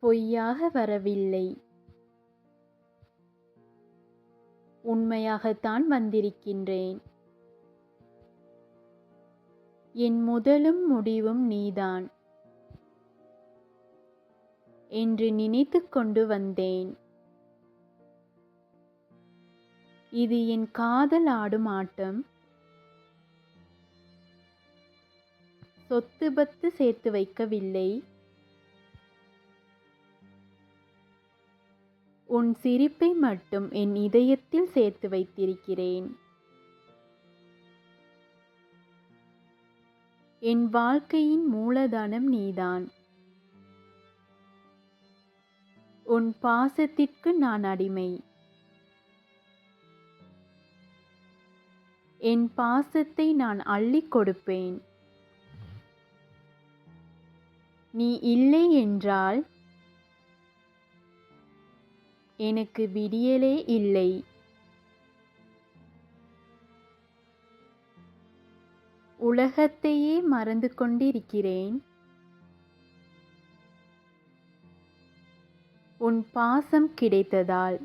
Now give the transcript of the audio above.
பொய்யாக வரவில்லை. உண்மையாகத்தான் வந்திருக்கின்றேன். என் முதலும் முடிவும் நீதான். என்று நினைத்து கொண்டு வந்தேன். இது என் காதல் ஆடும் ஆட்டம். சொத்து பத்து சேர்த்து வைக்கவில்லை. உன் சிரிப்பை மட்டும் என் இதயத்தில் சேர்த்து வைத்திருக்கிறேன். என் வாழ்க்கையின் மூலதனம் நீதான். உன் பாசத்திற்கு நான் அடிமை. என் பாசத்தை நான் அள்ளிக் கொடுப்பேன். நீ இல்லை என்றால் எனக்கு விடியலே இல்லை. உலகத்தையே மறந்து கொண்டிருக்கிறேன். உன் பாசம் கிடைத்ததால்.